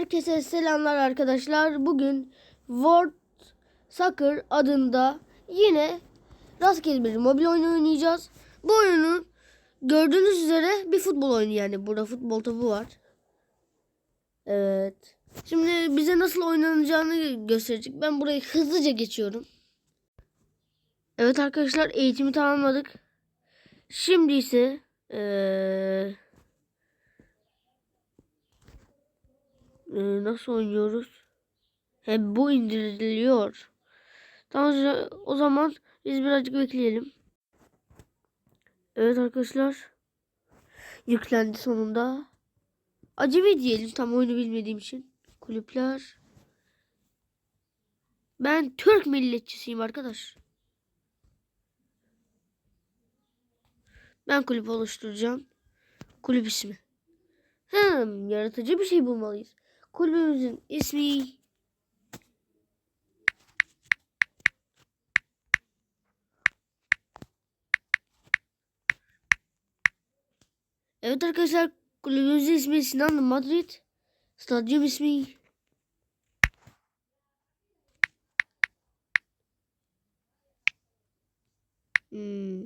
Herkese selamlar arkadaşlar. Bugün World Soccer adında yine rastgele bir mobil oyun oynayacağız. Bu oyunun gördüğünüz üzere bir futbol oyunu yani. Burada futbol topu var. Evet. Şimdi bize nasıl oynanacağını gösterecek. Ben burayı hızlıca geçiyorum. Evet arkadaşlar eğitimi tamamladık. Şimdi ise eee Ee, nasıl oynuyoruz? Hem bu indiriliyor. Tamam o zaman biz birazcık bekleyelim. Evet arkadaşlar. Yüklendi sonunda. Acemi diyelim tam oyunu bilmediğim için. Kulüpler. Ben Türk milletçisiyim arkadaş. Ben kulüp oluşturacağım. Kulüp ismi. Hmm, yaratıcı bir şey bulmalıyız. Kulübümüzün ismi Evet arkadaşlar kulübümüzün ismi Sinan Madrid. Stadyum ismi Hmm.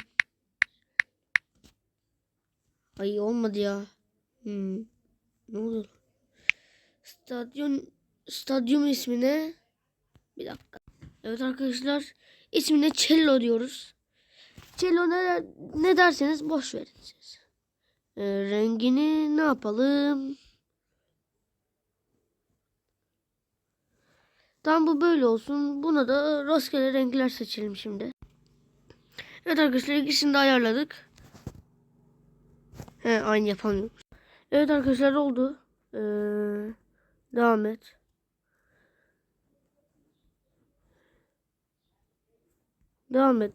Ay olmadı ya. Hmm. Ne olur? Stadyum stadyum ismine bir dakika. Evet arkadaşlar ismine cello diyoruz. Cello ne, ne derseniz boş verin siz. Ee, rengini ne yapalım? Tam bu böyle olsun. Buna da rastgele renkler seçelim şimdi. Evet arkadaşlar ikisini de ayarladık. He aynı yapamıyoruz. Evet arkadaşlar oldu. Ee, devam et.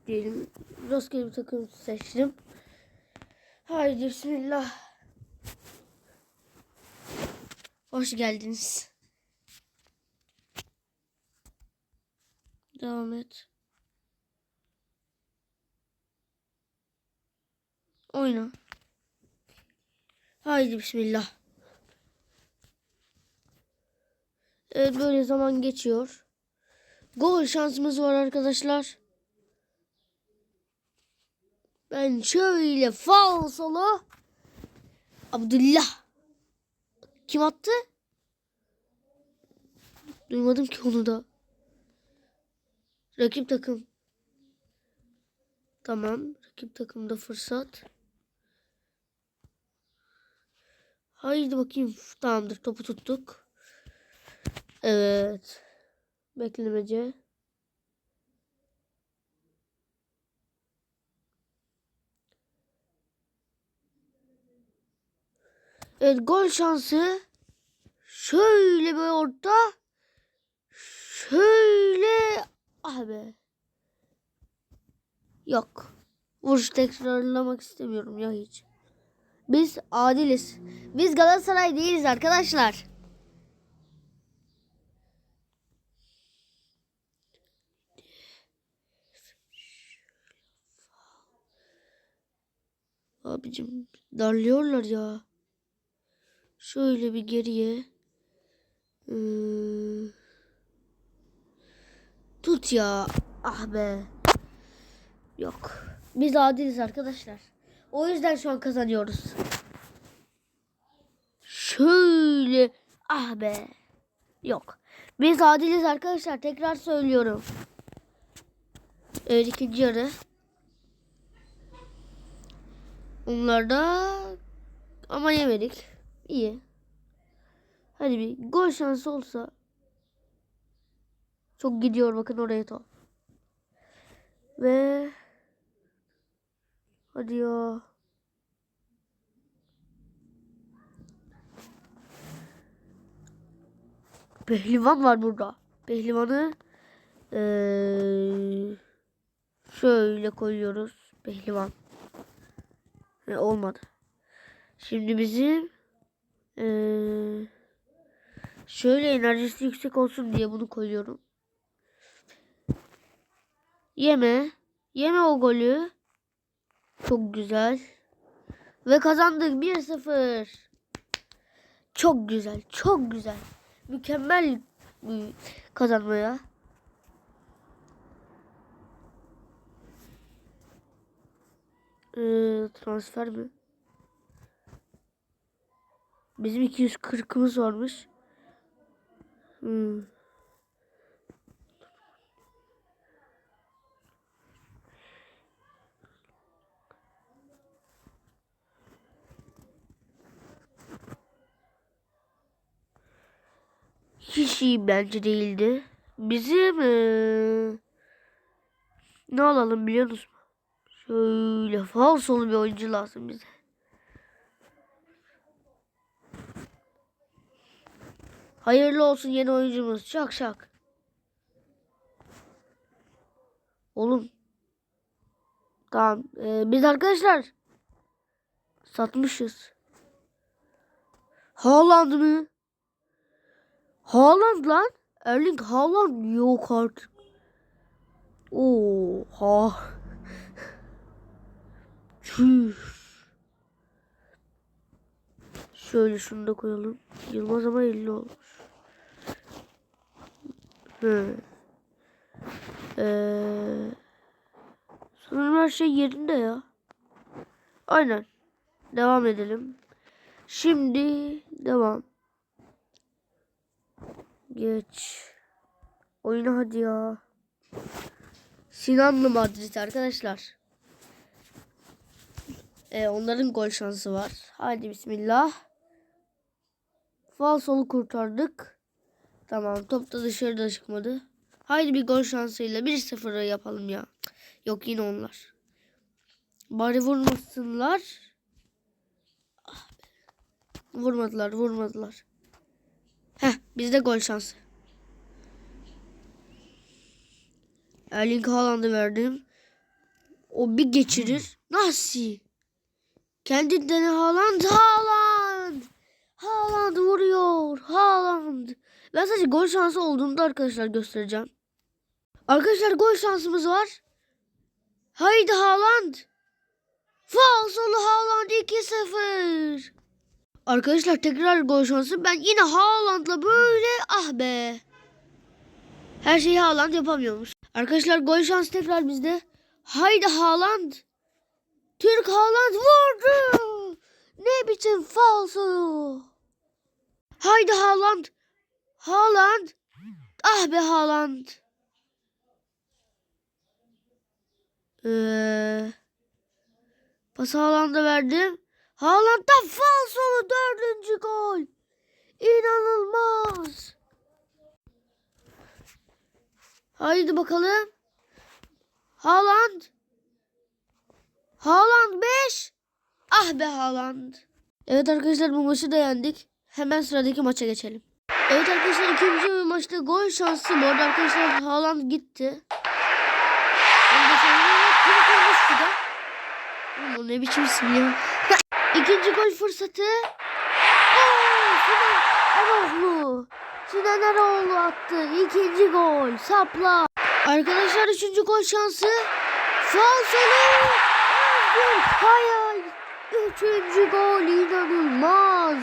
Diyelim. Rastgele bir takım seçtim. Haydi bismillah. Hoş geldiniz. Devam et. Oyna. Haydi bismillah. Evet böyle zaman geçiyor. Gol şansımız var arkadaşlar. Ben şöyle falsolu. Abdullah. Kim attı? Duymadım ki onu da. Rakip takım. Tamam. Rakip takımda fırsat. Haydi bakayım. Tamamdır. Topu tuttuk. Evet. Beklemece. Evet gol şansı. Şöyle bir orta. Şöyle. Ah be. Yok. Vuruş tekrarlamak istemiyorum ya hiç. Biz adiliz. Biz Galatasaray değiliz arkadaşlar. Abicim darlıyorlar ya. Şöyle bir geriye. Hmm. Tut ya. Ah be. Yok. Biz adiliz arkadaşlar. O yüzden şu an kazanıyoruz. Şöyle. Ah be. Yok. Biz adiliz arkadaşlar. Tekrar söylüyorum. Evet ikinci yarı. Onlar da ama yemedik. İyi. Hadi bir gol şansı olsa. Çok gidiyor bakın oraya top. Ve hadi ya. Pehlivan var burada. Pehlivanı ee, şöyle koyuyoruz. Pehlivan. He, olmadı. Şimdi bizim ee, şöyle enerjisi yüksek olsun diye bunu koyuyorum. Yeme. Yeme o golü. Çok güzel. Ve kazandık 1-0. Çok güzel. Çok güzel. mükemmel kazanmaya. Ee, transfer mi? Bizim 240'ımız varmış. Hmm. Hiç iyi bence değildi. Bizim eee, ne alalım biliyor musun? Şöyle falsolu bir oyuncu lazım bize. Hayırlı olsun yeni oyuncumuz. Şak şak. Oğlum. Tamam. eee, biz arkadaşlar satmışız. Haaland mı? Haaland lan. Erling Haaland yok artık. Oha. Şöyle şunu da koyalım. Yılmaz ama 50 olmuş. Hı. Ee, sanırım her şey yerinde ya. Aynen. Devam edelim. Şimdi devam. Geç. Oyna hadi ya. Sinanlı Madrid arkadaşlar. Ee, onların gol şansı var. Hadi bismillah. Falsolu kurtardık. Tamam top da dışarıda çıkmadı. Haydi bir gol şansıyla 1-0 yapalım ya. Yok yine onlar. Bari vurmasınlar. Vurmadılar vurmadılar. Heh bizde gol şansı. Erling Haaland'ı verdim. O bir geçirir. Nasıl? Kendinden Haaland, Haaland. Haaland vuruyor. Haaland. Ben sadece gol şansı olduğunda arkadaşlar göstereceğim. Arkadaşlar gol şansımız var. Haydi Haaland. Falsolu Haaland 2-0. Arkadaşlar tekrar gol şansı. Ben yine Haaland'la böyle ah be. Her şeyi Haaland yapamıyormuş. Arkadaşlar gol şansı tekrar bizde. Haydi Haaland. Türk Haaland vurdu. Ne biçim falso. Haydi Haaland. Haaland. Ah be Haaland. Ee, pas Haaland'a verdim. Haaland'dan falsolu dördüncü gol. İnanılmaz. Haydi bakalım. Haaland. Haaland 5. Ah be Haaland. Evet arkadaşlar bu maçı da yendik. Hemen sıradaki maça geçelim. Evet arkadaşlar ikinci maçta gol şansı. Bu arada arkadaşlar Haaland gitti. O ne biçim isim ya. İkinci gol fırsatı. Aa, Sinan Eroğlu. Sinan Eroğlu attı. İkinci gol. Sapla. Arkadaşlar üçüncü gol şansı. Falsolu. Kaya. Üçüncü gol inanılmaz.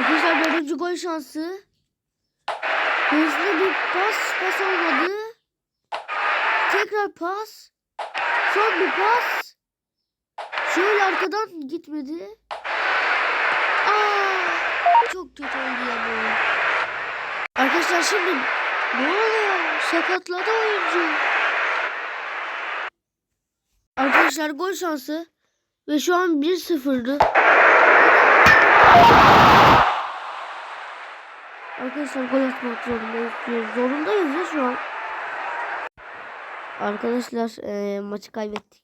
Arkadaşlar dördüncü gol şansı. Hızlı bir pas. Pas olmadı. Tekrar pas. Son bir pas. Şöyle arkadan gitmedi. Aa, çok kötü oldu ya bu. Arkadaşlar şimdi ne oluyor? Sakatladı oyuncu. Arkadaşlar gol şansı ve şu an 1-0'dı. Arkadaşlar gol atmak zorundayız. Zorundayız ya şu an. Arkadaşlar eee, maçı kaybettik.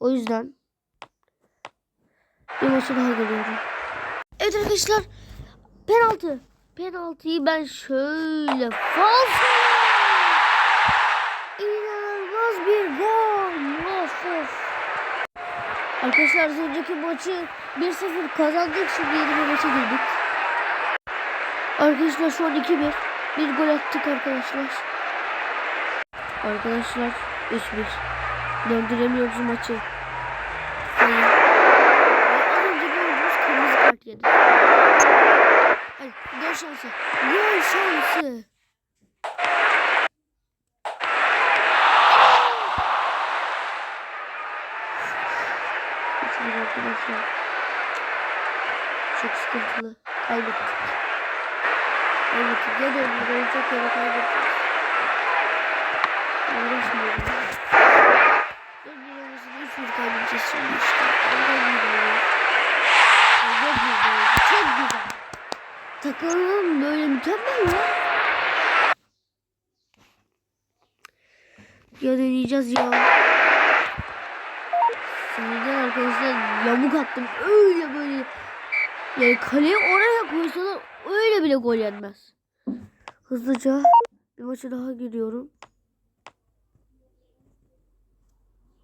O yüzden bir maçı daha geliyorum. Evet arkadaşlar penaltı. Penaltıyı ben şöyle falso. İnanılmaz bir gol. Arkadaşlar az önceki maçı 1-0 kazandık. Şimdi yeni bir maça girdik. Arkadaşlar şu an 2-1. Bir gol attık arkadaşlar. Arkadaşlar 3-1. Döndüremiyoruz maçı. Hayır. Az önce gördüğünüz kırmızı kart yedi. Hadi gol şansı. Gol şansı. Şimdi arkadaşlar. Çok sıkıntılı. Kaybettik. Kaybettik. Ya da onu olacak ya da kaybettik. Uğraşmıyorum. İşte. Ondan oluyor. Çok güzel. Çok güzel. Takımım böyle mükemmel ya. Ya deneyeceğiz ya. Sinirden arkadaşlar yamuk attım. Öyle böyle. Yani kaleyi oraya koysalar öyle bile gol yenmez. Hızlıca bir maça daha giriyorum.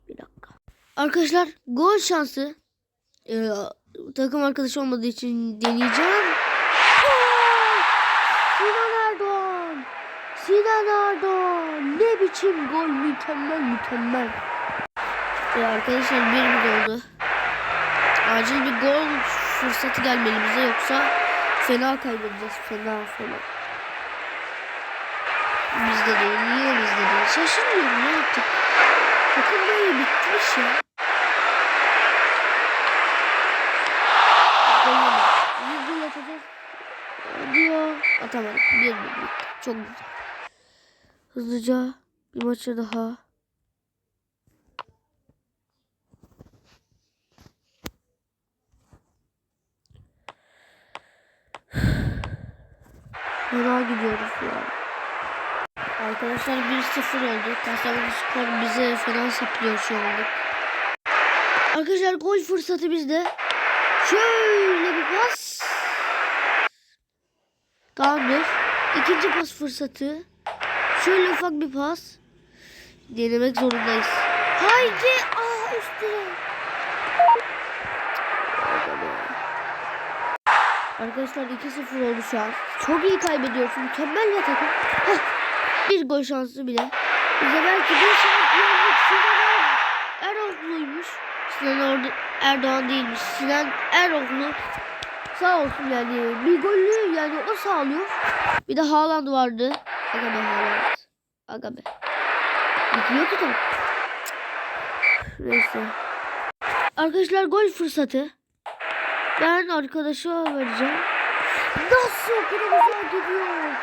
Bir dakika. Arkadaşlar gol şansı. Ee, takım arkadaşı olmadığı için deneyeceğim. Sinan Erdoğan. Sinan Erdoğan. Ne biçim gol mükemmel mükemmel. Ee, arkadaşlar bir bir oldu. Acil bir gol fırsatı gelmeli bize yoksa fena kaybedeceğiz. Fena fena. Bizde değil. Niye bizde değil? Şaşırmıyorum ne yaptık. Takım böyle bitmiş ya. Bir gol atacağız. Diyor. Atamadık. Bir bir bitti. Çok güzel. Hızlıca bir maça daha. Fena gidiyoruz ya. Arkadaşlar 1-0 oldu. Kastamonu Spor bize fena saplıyor şu anda. Arkadaşlar gol fırsatı bizde. Şöyle bir pas. Tamamdır. İkinci pas fırsatı. Şöyle ufak bir pas. Denemek zorundayız. Haydi. Aa üstüne. Arkadaşlar 2-0 oldu şu an. Çok iyi kaybediyorsun. Mükemmel bir takım. Bir gol şansı bile. Bize belki bir şampiyonluk Sinan Eroğlu'ymuş. Sinan Ordu Erdoğan değilmiş. Sinan Eroğlu. Sağ olsun yani. Bir golü yani o sağlıyor. Bir de Haaland vardı. Aga be Haaland. Aga be. Gidiyor ki top. Neyse. Arkadaşlar gol fırsatı. Ben arkadaşa vereceğim. Nasıl o kadar güzel gidiyor?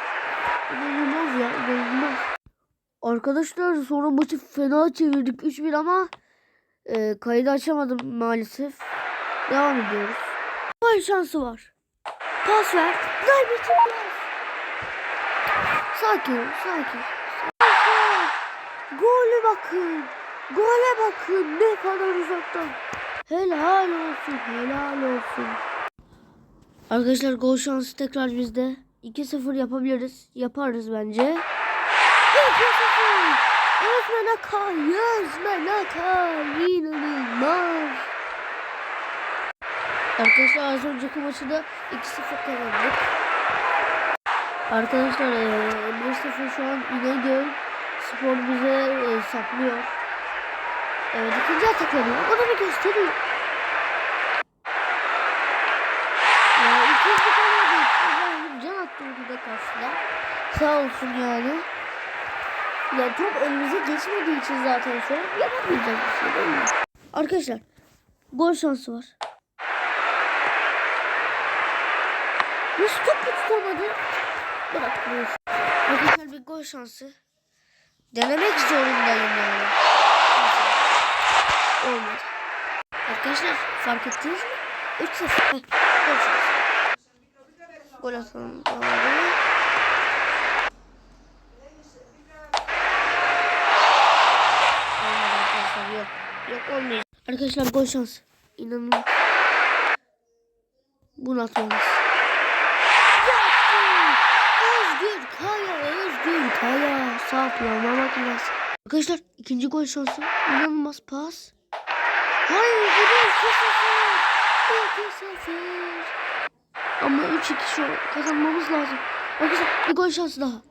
İnanılmaz ya inanılmaz. Arkadaşlar sonra maçı fena çevirdik 3-1 ama e, kaydı açamadım maalesef. Devam ediyoruz. Gol şansı var. Pas ver. Gol pas. Sakin ol sakin. Sakin. Gole bakın. Gole bakın ne kadar uzaktan. Helal olsun, helal olsun. Arkadaşlar gol şansı tekrar bizde. 2-0 yapabiliriz. Yaparız bence. 2-0. Özmen Akar, Özmen Akar. İnanılmaz. Arkadaşlar az önceki maçı da 2-0 kazandık. Arkadaşlar eee, 1-0 şu an İnegöl Spor bize saplıyor. Evet ikinci atak veriyor. O da bir gösteriyor. Ya ikinci kalmadı. İbrahim can karşıda. Sağ olsun yani. Ya top elimize geçmediği için zaten şu an yapamayacağız bir şey değil mi? Arkadaşlar gol şansı var. Nasıl topu tutamadı? Bırak bu. Arkadaşlar bir gol şansı. Denemek zorundayım yani. Olmadı. Arkadaşlar fark ettiniz mi? 3-0. Heh, Gol şansı. Gol atalım. Yok. Yok olmayacak. Arkadaşlar gol şansı. İnanın. Bunu atmamız. Özgür Kaya, Özgür Kaya. Sağ plama makinesi. Arkadaşlar ikinci gol şansı. İnanılmaz pas. Hayır gidiyor 2-0. 2-0. Ama 3-2 şu an kazanmamız lazım. Arkadaşlar bir gol şansı daha.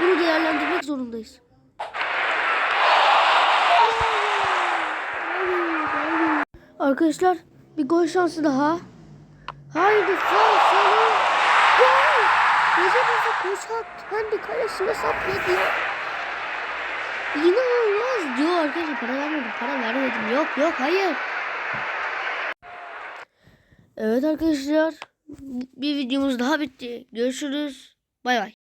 Bunu değerlendirmek zorundayız. Arkadaşlar bir gol şansı daha. Haydi faul faul. Gol. Gece bizi koşak kendi kalesine sapladı ya. İnanılmaz diyor arkadaşlar para vermedim para vermedim yok yok hayır. Evet arkadaşlar bir videomuz daha bitti. Görüşürüz. Bay bay.